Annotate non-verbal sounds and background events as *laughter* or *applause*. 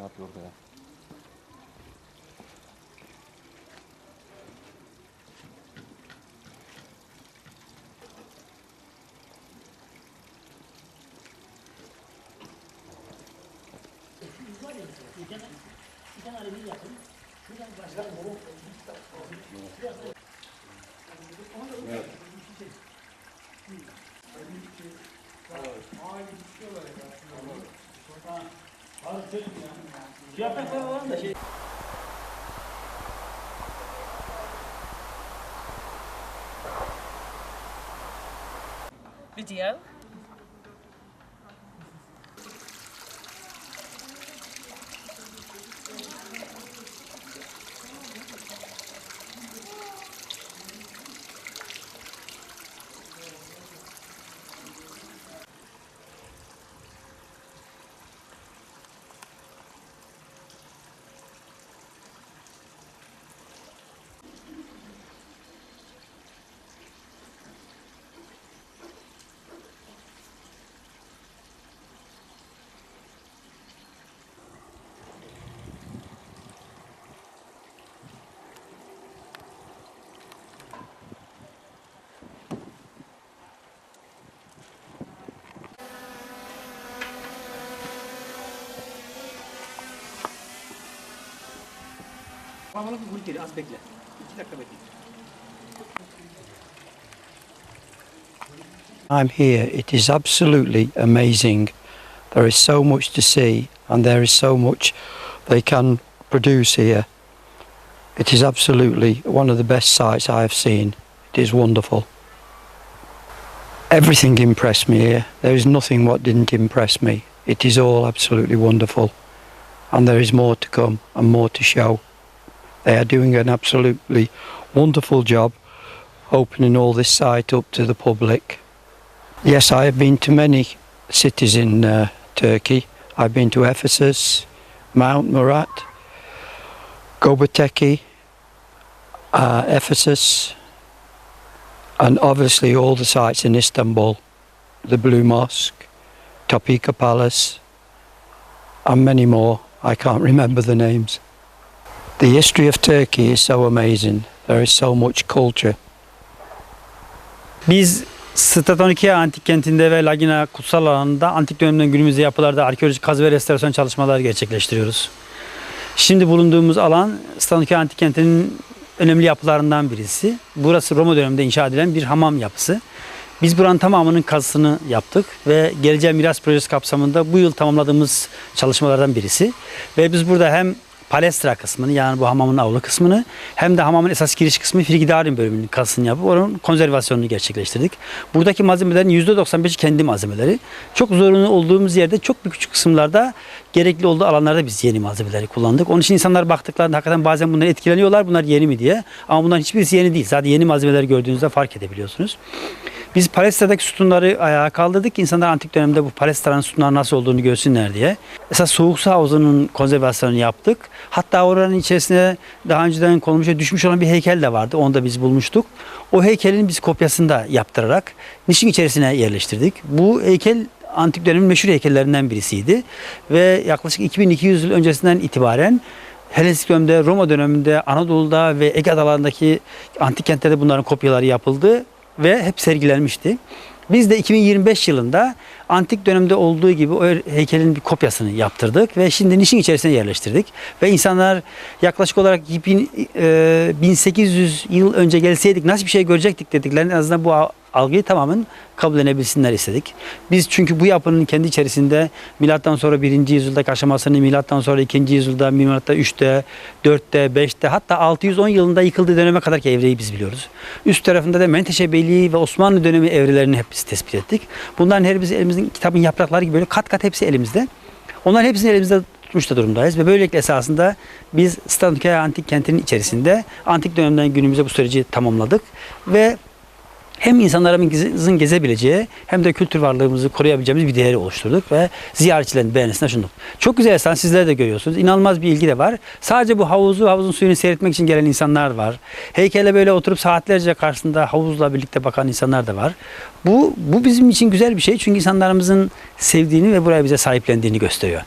Ne yapıyor orada ya? Evet. Aynı bir şey var ya. Tamam. Video. Bir az bekle. İki dakika bekle. I'm here. It is absolutely amazing. There is so much to see, and there is so much they can produce here. It is absolutely one of the best sights I have seen. It is wonderful. Everything impressed me here. There is nothing what didn't impress me. It is all absolutely wonderful, and there is more to come and more to show. They are doing an absolutely wonderful job opening all this site up to the public. Yes, I have been to many cities in uh, Turkey. I've been to Ephesus, Mount Murat, Gobekli, uh, Ephesus, and obviously all the sites in Istanbul, the Blue Mosque, Topeka Palace, and many more. I can't *laughs* remember the names. The history of Turkey is so amazing. There is so much culture. Biz Statonikya Antik Kenti'nde ve Lagina Kutsal Alanı'nda antik dönemden günümüzde yapılarda arkeolojik kazı ve restorasyon çalışmaları gerçekleştiriyoruz. Şimdi bulunduğumuz alan Statonikya Antik Kenti'nin önemli yapılarından birisi. Burası Roma döneminde inşa edilen bir hamam yapısı. Biz buranın tamamının kazısını yaptık ve Geleceğe Miras Projesi kapsamında bu yıl tamamladığımız çalışmalardan birisi. Ve biz burada hem palestra kısmını yani bu hamamın avlu kısmını hem de hamamın esas giriş kısmı Frigidarin bölümünün kazısını yapıp onun konservasyonunu gerçekleştirdik. Buradaki malzemelerin %95'i kendi malzemeleri. Çok zorunlu olduğumuz yerde çok bir küçük kısımlarda gerekli olduğu alanlarda biz yeni malzemeleri kullandık. Onun için insanlar baktıklarında hakikaten bazen bundan etkileniyorlar. Bunlar yeni mi diye. Ama bunların hiçbirisi yeni değil. Zaten yeni malzemeleri gördüğünüzde fark edebiliyorsunuz. Biz Palestra'daki sütunları ayağa kaldırdık. İnsanlar antik dönemde bu Palestra'nın sütunları nasıl olduğunu görsünler diye. Esas soğuk su havuzunun konservasyonunu yaptık. Hatta oranın içerisine daha önceden konulmuş ve düşmüş olan bir heykel de vardı. Onu da biz bulmuştuk. O heykelin biz kopyasını da yaptırarak nişin içerisine yerleştirdik. Bu heykel antik dönemin meşhur heykellerinden birisiydi. Ve yaklaşık 2200 yıl öncesinden itibaren Helenistik dönemde, Roma döneminde, Anadolu'da ve Ege adalarındaki antik kentlerde bunların kopyaları yapıldı ve hep sergilenmişti. Biz de 2025 yılında antik dönemde olduğu gibi o heykelin bir kopyasını yaptırdık ve şimdi nişin içerisine yerleştirdik. Ve insanlar yaklaşık olarak bin- e, 1800 yıl önce gelseydik nasıl bir şey görecektik dediklerinde en azından bu algıyı tamamen kabul edebilsinler istedik. Biz çünkü bu yapının kendi içerisinde milattan sonra 1. yüzyıldaki aşamasını milattan sonra 2. yüzyılda milatta 3'te, 4'te, 5'te hatta 610 yılında yıkıldığı döneme kadar ki evreyi biz biliyoruz. Üst tarafında da Menteşe Beyliği ve Osmanlı dönemi evrelerini hep biz tespit ettik. Bunların her birisi elimizin kitabın yaprakları gibi böyle kat kat hepsi elimizde. Onların hepsini elimizde tutmuş da durumdayız ve böylelikle esasında biz Stanikaya Antik Kenti'nin içerisinde antik dönemden günümüze bu süreci tamamladık ve hem insanlarımızın gezebileceği hem de kültür varlığımızı koruyabileceğimiz bir değeri oluşturduk ve ziyaretçilerin beğenisine sunduk. Çok güzel insan sizler de görüyorsunuz. İnanılmaz bir ilgi de var. Sadece bu havuzu, havuzun suyunu seyretmek için gelen insanlar var. Heykele böyle oturup saatlerce karşısında havuzla birlikte bakan insanlar da var. Bu, bu bizim için güzel bir şey çünkü insanlarımızın sevdiğini ve buraya bize sahiplendiğini gösteriyor.